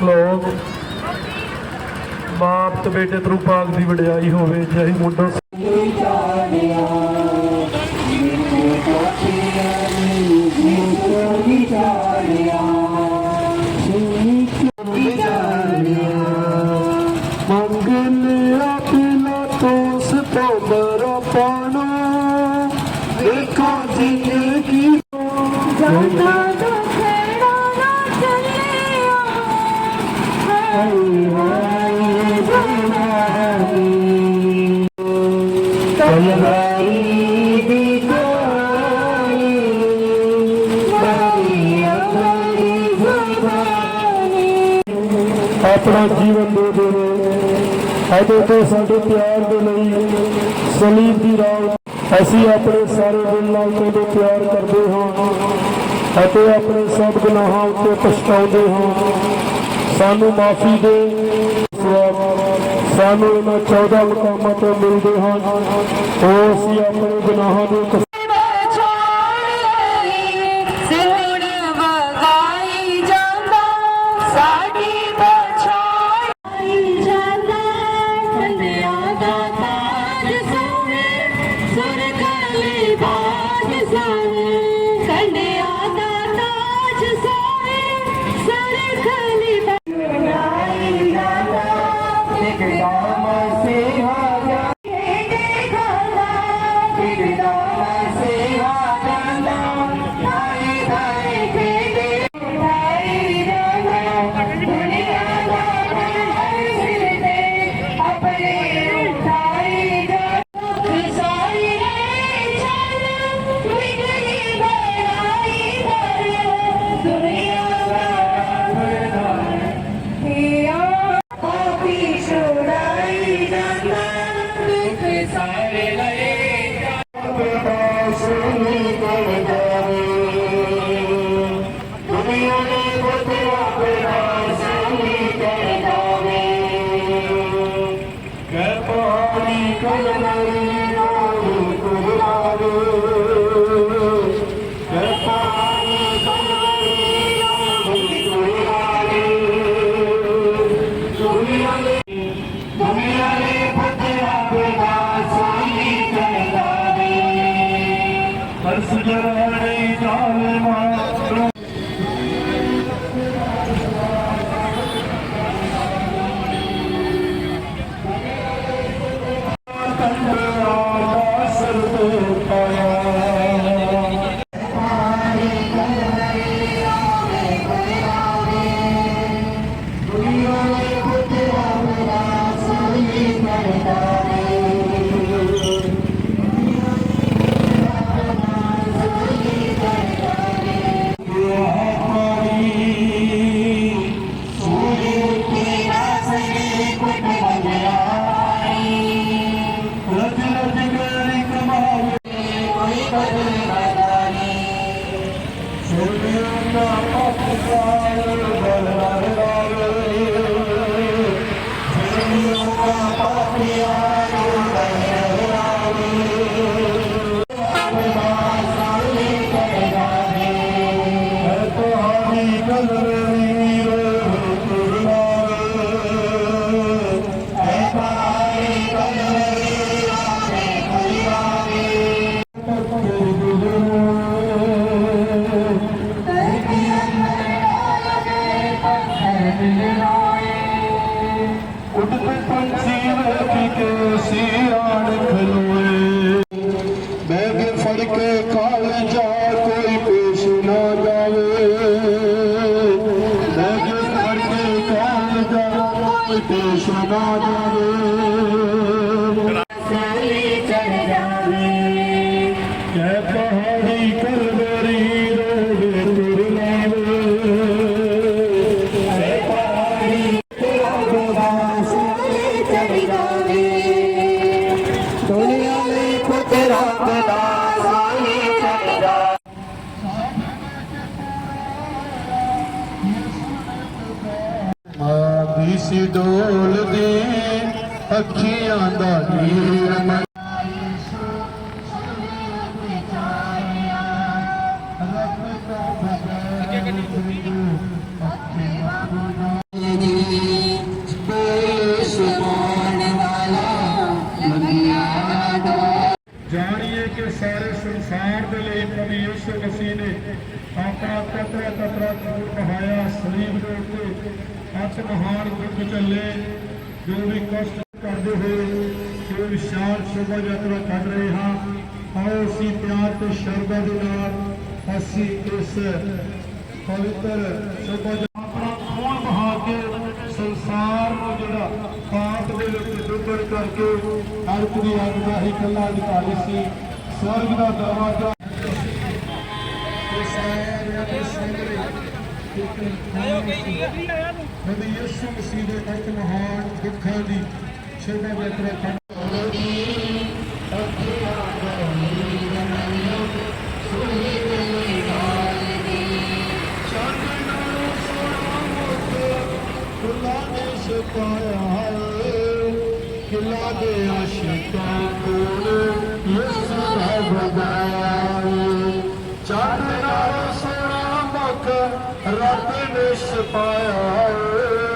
ਬਹੁਤ ਬਾਪ ਤੇ ਬੇਟੇ ਤਰੂ ਪਾਕ ਦੀ ਵਡਿਆਈ ਹੋਵੇ, ਜੈ ਮੁੰਡਾ ਮੰਗ ਦੇਖੋ ਜ਼ਿੰਦਗੀ ਜਾਂਦਾ ਆਪਣਾ ਜੀਵਨ ਦੇ ਦੇਵੇ ਅਤੇ ਤੇ ਸਾਡੇ ਪਿਆਰ ਦੇ ਲਈ ਸਲੀਬ ਦੀ ਰਾਹ ਅਸੀਂ ਆਪਣੇ ਸਾਰੇ ਦਿਲ ਨਾਲ ਤੇਰੇ ਪਿਆਰ ਕਰਦੇ ਹਾਂ ਅਤੇ ਆਪਣੇ ਸਭ ਗੁਨਾਹਾਂ ਉੱਤੇ ਪਛਤਾਉਂਦੇ ਹਾਂ। ਸਾਨੂੰ ਮਾਫੀ ਦੇ ਸਾਨੂੰ ਇਹਨਾਂ 14 ਮੁਕਾਮਾਂ ਤੋਂ ਮਿਲਦੇ ਹਨ। ਉਹ ਅਸੀਂ ਆਪਣੇ ਗੁਨਾਹਾਂ ਨੂੰ अपने कुल मेरी गोरी कुल Yeah. ਪੇਸ਼ ਨਾ ਜਾਵੇ ਮਾਂ ਸੀ ਡੋਲਦੀ ਅੱਖੀਆਂ ਦਾ ਨੀਰ ਸਾਰੇ ਸੰਸਾਰ ਦੇ ਲਈ ਪ੍ਰਭੂ ਯਿਸੂ ਮਸੀਹ ਨੇ ਆਪਣਾ ਕਤਰਾ ਕਤਰਾ ਖੂਨ ਬਹਾਇਆ ਸਲੀਬ ਦੇ ਉੱਤੇ ਅੱਜ ਮਹਾਨ ਦੁੱਖ ਚੱਲੇ ਜੋ ਵੀ ਕਸ਼ਟ ਕਰਦੇ ਹੋਏ, ਜੋ ਵਿਸ਼ਾਲ ਸ਼ੋਭਾ ਯਾਤਰਾ ਕਰ ਰਹੇ ਹਾਂ, ਆਓ ਅਸੀਂ ਪਿਆਰ ਤੇ ਸ਼ਰਧਾ ਦੇ ਨਾਲ ਅਸੀਂ ਇਸ ਪਵਿੱਤਰ ਸ਼ੋਭਾ ਯਾਤਰਾ ਆਪਣਾ ਖੂਨ ਬਹਾ ਕੇ ਸੰਸਾਰ ਨੂੰ ਜਿਹੜਾ ਪਾਪ ਦੇ ਵਿੱਚ ਡੁੱਬਣ ਕਰਕੇ ਨਰਕ ਦੀ ਅੱਗ ਦਾ ਹੀ ਕੱਲਾ ਅਧਿਕਾਰੀ ਸੀ। ਸਵਰਗ ਦਾ ਦਰਵਾਜ਼ਾ ਤੇ ਸਾਰਿਆਂ ਦੇ ਯਿਸੂ ਮਸੀਹ ਦੇ ਇੱਕ ਮਹਾਨ ਦੁੱਖਾਂ ਦੀ ਸ਼ੋਭਾ ਯਾਤਰਾ ਦੇ ਸਿਪਾਇਆ ਕਿਲਾ ਦੇ ਆਸ਼ਿਕਾਂ ਕੋਲ, ਯਿਸੂ ਦਾ ਬਗਾਇਆ ਚੰਨ ਨਾਲ ਸੋਨਾ ਮੁਖ ਰੱਬ ਨੇ ਸਿਪਾਇਆ